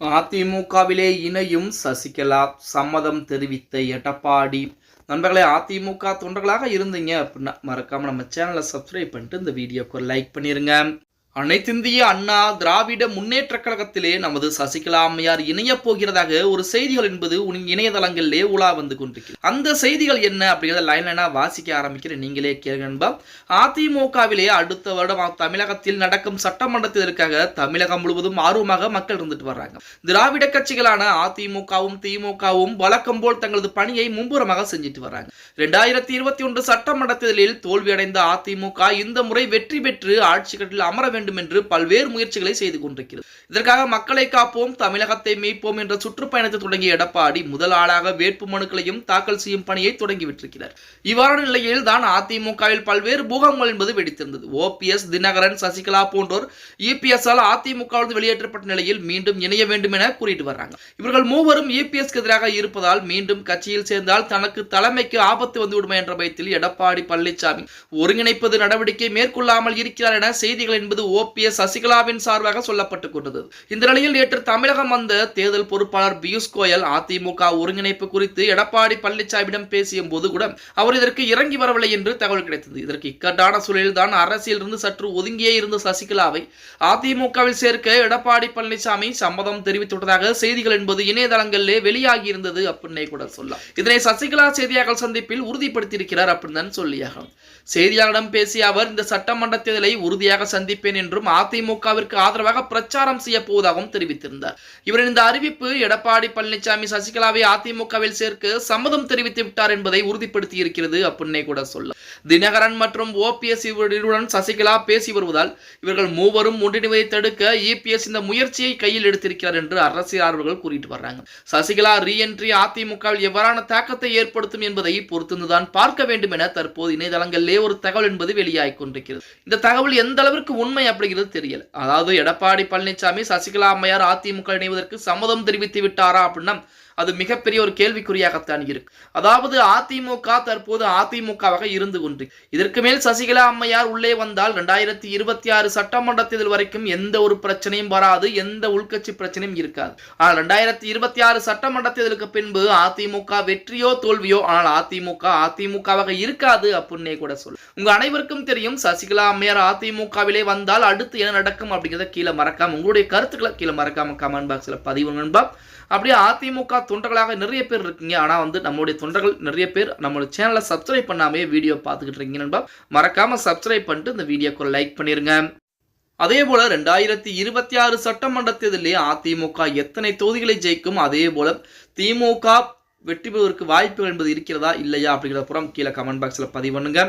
அதிமுகவிலே இணையும் சசிகலா சம்மதம் தெரிவித்த எடப்பாடி. நண்பர்களே அதிமுக தொண்டர்களாக இருந்தீங்க அப்படின்னா மறக்காமல் நம்ம சேனலை சப்ஸ்கிரைப் பண்ணிட்டு இந்த வீடியோக்கு லைக் பண்ணிடுங்க அனைத்திந்திய அண்ணா திராவிட முன்னேற்ற கழகத்திலே நமது சசிகலா அம்மையார் இணையப் போகிறதாக ஒரு செய்திகள் என்பது உன் இணையதளங்களிலே உலா வந்து கொண்டிருக்கு. அந்த செய்திகள் என்ன அப்படிங்கிறத லைன் லைனா வாசிக்க ஆரம்பிக்கிற நீங்களே கேளுங்க நண்பா. அதிமுகவிலே அடுத்த வருடம் தமிழகத்தில் நடக்கும் சட்டமன்ற தேர்தலுக்காக தமிழகம் முழுவதும் ஆர்வமாக மக்கள் இருந்துட்டு வர்றாங்க. திராவிட கட்சிகளான அதிமுகவும் திமுகவும் வழக்கம் போல் தங்களது பணியை மும்புறமாக செஞ்சுட்டு வர்றாங்க. ரெண்டாயிரத்தி இருபத்தி ஒன்று சட்டமன்ற தேர்தலில் தோல்வியடைந்த அதிமுக இந்த முறை வெற்றி பெற்று ஆட்சி கட்டில் அமர வேண்டும் வேண்டும் என்று பல்வேறு முயற்சிகளை செய்து கொண்டிருக்கிறது. இதற்காக மக்களை காப்போம் தமிழகத்தை மீட்போம் என்ற சுற்றுப்பயணத்தை தொடங்கிய எடப்பாடி முதல் ஆளாக வேட்பு மனுக்களையும் தாக்கல் செய்யும் பணியை தொடங்கிவிட்டிருக்கிறார். இவ்வாறான நிலையில் தான் அதிமுகவில் பல்வேறு பூகங்கள் என்பது வெடித்திருந்தது. ஓபிஎஸ் தினகரன் சசிகலா போன்றோர் இபிஎஸ் ஆல் அதிமுகவிலிருந்து வெளியேற்றப்பட்ட நிலையில் மீண்டும் இணைய வேண்டும் என கூறிட்டு வர்றாங்க. இவர்கள் மூவரும் இபிஎஸ்க்கு எதிராக இருப்பதால் மீண்டும் கட்சியில் சேர்ந்தால் தனக்கு தலைமைக்கு ஆபத்து வந்துவிடுமா என்ற பயத்தில் எடப்பாடி பழனிசாமி ஒருங்கிணைப்பது நடவடிக்கை மேற்கொள்ளாமல் இருக்கிறார் என செய்திகள் என்பது ஓபிஎஸ் சசிகலாவின் சார்பாக சொல்லப்பட்டுக் கொண்டது. இந்த நிலையில் நேற்று தமிழகம் வந்த தேர்தல் பொறுப்பாளர் பியூஷ் கோயல் அதிமுக ஒருங்கிணைப்பு குறித்து எடப்பாடி பழனிசாமியிடம் பேசிய போது கூட அவர் இதற்கு இறங்கி வரவில்லை என்று தகவல் கிடைத்தது. இதற்கு இக்கட்டான சூழலில்தான் அரசியல் இருந்து சற்று ஒதுங்கியே இருந்த சசிகலாவை அதிமுகவில் சேர்க்க எடப்பாடி பழனிசாமி சம்மதம் தெரிவித்துள்ளதாக செய்திகள் என்பது இணையதளங்களிலே வெளியாகி இருந்தது அப்படின்னே கூட சொல்லலாம். இதனை சசிகலா செய்தியாளர் சந்திப்பில் உறுதிப்படுத்தியிருக்கிறார் அப்படின்னு தான் சொல்லியாகணும். செய்தியாளரிடம் பேசிய அவர் இந்த சட்டமன்ற தேர்தலை உறுதியாக சந்திப்பேன் என்றும் அதிமுகவிற்கு ஆதரவாக பிரச்சாரம் செய்ய போவதாகவும் தெரிவித்திருந்தார். இவரின் இந்த அறிவிப்பு எடப்பாடி பழனிசாமி சசிகலாவை அதிமுகவில் சேர்க்க சம்மதம் தெரிவித்து விட்டார் என்பதை உறுதிப்படுத்தி இருக்கிறது அப்படின்னே கூட சொல்ல தினகரன் மற்றும் ஓபிஎஸ் இவருடன் சசிகலா பேசி வருவதால் இவர்கள் மூவரும் ஒன்றிணைவதை தடுக்க இபிஎஸ் இந்த முயற்சியை கையில் எடுத்திருக்கிறார் என்று அரசியலாளர்கள் கூறிட்டு வர்றாங்க. சசிகலா ரீஎன்ட்ரி அதிமுகவில் எவ்வாறான தாக்கத்தை ஏற்படுத்தும் என்பதை பொறுத்திருந்துதான் பார்க்க வேண்டும் என தற்போது இணையதளங்களிலே ஒரு தகவல் என்பது வெளியாகி கொண்டிருக்கிறது. இந்த தகவல் எந்த அளவிற்கு உண்மை அப்படிங்கிறது தெரியல. அதாவது எடப்பாடி பழனிசாமி சசிகலா அம்மையார் அதிமுக இணைவதற்கு சம்மதம் தெரிவித்து விட்டாரா அப்படின்னா அது மிகப்பெரிய ஒரு கேள்விக்குறியாகத்தான் இருக்கு. அதாவது அதிமுக தற்போது அதிமுகவாக இருந்து கொண்டு இதற்கு மேல் சசிகலா அம்மையார் உள்ளே வந்தால் ரெண்டாயிரத்தி இருபத்தி ஆறு சட்டமன்ற தேர்தல் வரைக்கும் எந்த ஒரு பிரச்சனையும் வராது எந்த உள்கட்சி பிரச்சனையும் இருக்காது. ஆனால் இரண்டாயிரத்தி இருபத்தி ஆறு சட்டமன்ற தேர்தலுக்கு பின்பு அதிமுக வெற்றியோ தோல்வியோ ஆனால் அதிமுக அதிமுகவாக இருக்காது அப்படின்னே கூட சொல்லு. உங்க அனைவருக்கும் தெரியும் சசிகலா அம்மையார் அதிமுகவிலே வந்தால் அடுத்து என்ன நடக்கும் அப்படிங்கிறத கீழே மறக்காம உங்களுடைய கருத்துக்களை கீழே மறக்காம கமெண்ட் பாக்ஸ்ல பதிவு நண்பா. அப்படியே அதிமுக தொண்டர்களாக நிறைய பேர் இருக்கீங்க. ஆனால் வந்து நம்மளுடைய தொண்டர்கள் நிறைய பேர் நம்மளோட சேனலை சப்ஸ்கிரைப் பண்ணாமே வீடியோ பார்த்துக்கிட்டு இருக்கீங்க நண்பா. மறக்காம சப்ஸ்கிரைப் பண்ணிட்டு இந்த வீடியோக்கு லைக் பண்ணிருங்க. அதே போல ரெண்டாயிரத்தி இருபத்தி ஆறு சட்டமன்ற தேர்தலில் அதிமுக எத்தனை தொகுதிகளை ஜெயிக்கும்? அதே போல திமுக வெற்றி பெறுவதற்கு வாய்ப்புகள் என்பது இருக்கிறதா? இல்லையா? அப்படிங்கிற புறம் கீழே கமெண்ட் பாக்ஸில் பதிவு பண்ணுங்க.